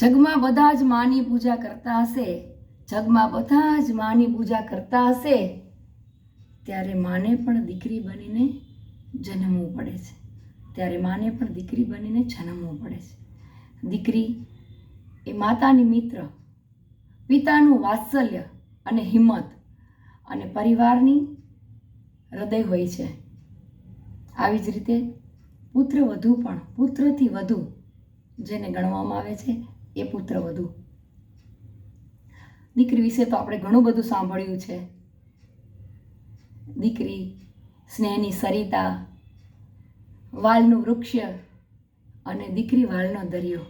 જગમાં બધા જ માની પૂજા કરતા હશે. જગમાં બધા જ માની પૂજા કરતા હશે. ત્યારે માને પણ દીકરી બનીને જન્મવું પડે છે. ત્યારે માને પણ દીકરી બનીને જન્મવું પડે છે. દીકરી એ માતાની મિત્ર, પિતાનું વાત્સલ્ય અને હિંમત અને પરિવારની હૃદય હોય છે. આવી જ રીતે પુત્ર વધુ પણ, પુત્રથી વધુ જેને ગણવામાં આવે છે એ પુત્ર વધુ. દીકરી વિશે તો આપણે ઘણું બધું સાંભળ્યું છે. દીકરી સ્નેહની સરિતા, વાલનું વૃક્ષ અને દીકરી વાલનો દરિયો.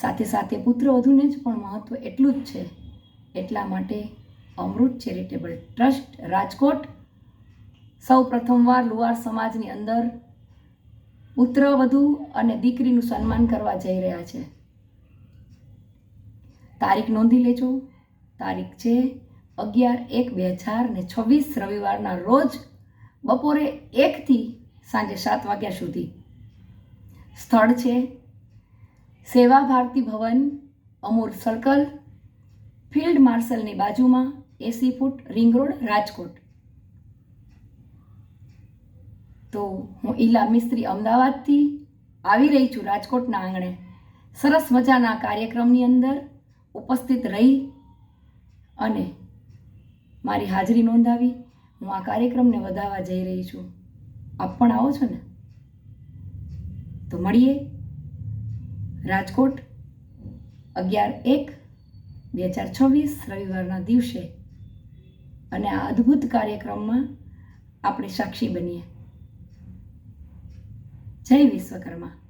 સાથે સાથે પુત્ર વધુને જ પણ મહત્વ એટલું જ છે. એટલા માટે અમૃત ચેરિટેબલ ટ્રસ્ટ રાજકોટ સૌ પ્રથમવાર લુહાર સમાજની અંદર પુત્ર, વધુ અને દીકરીનું સન્માન કરવા જઈ રહ્યા છે. તારીખ નોંધી લેજો. તારીખ છે અગિયાર એક બે હજાર ને છવ્વીસ, રવિવારના રોજ બપોરે એકથી સાંજે સાત વાગ્યા સુધી. સ્થળ છે સેવા ભારતી ભવન, અમૂર સર્કલ, ફિલ્ડ માર્શલની બાજુમાં, એસી ફૂટ રિંગ રોડ, રાજકોટ. તો હું ઈલા મિસ્ત્રી અમદાવાદથી આવી રહી છું રાજકોટના આંગણે. સરસ મજાના કાર્યક્રમની અંદર ઉપસ્થિત રહી અને મારી હાજરી નોંધાવી. હું આ કાર્યક્રમને વધાવવા જઈ રહી છું. આપ પણ આવો છો ને? તો મળીએ રાજકોટ અગિયાર એક બે હજાર છવ્વીસ રવિવારના દિવસે. અને આ અદ્ભુત કાર્યક્રમમાં આપણે સાક્ષી બનીએ. જય વિશ્વકર્મા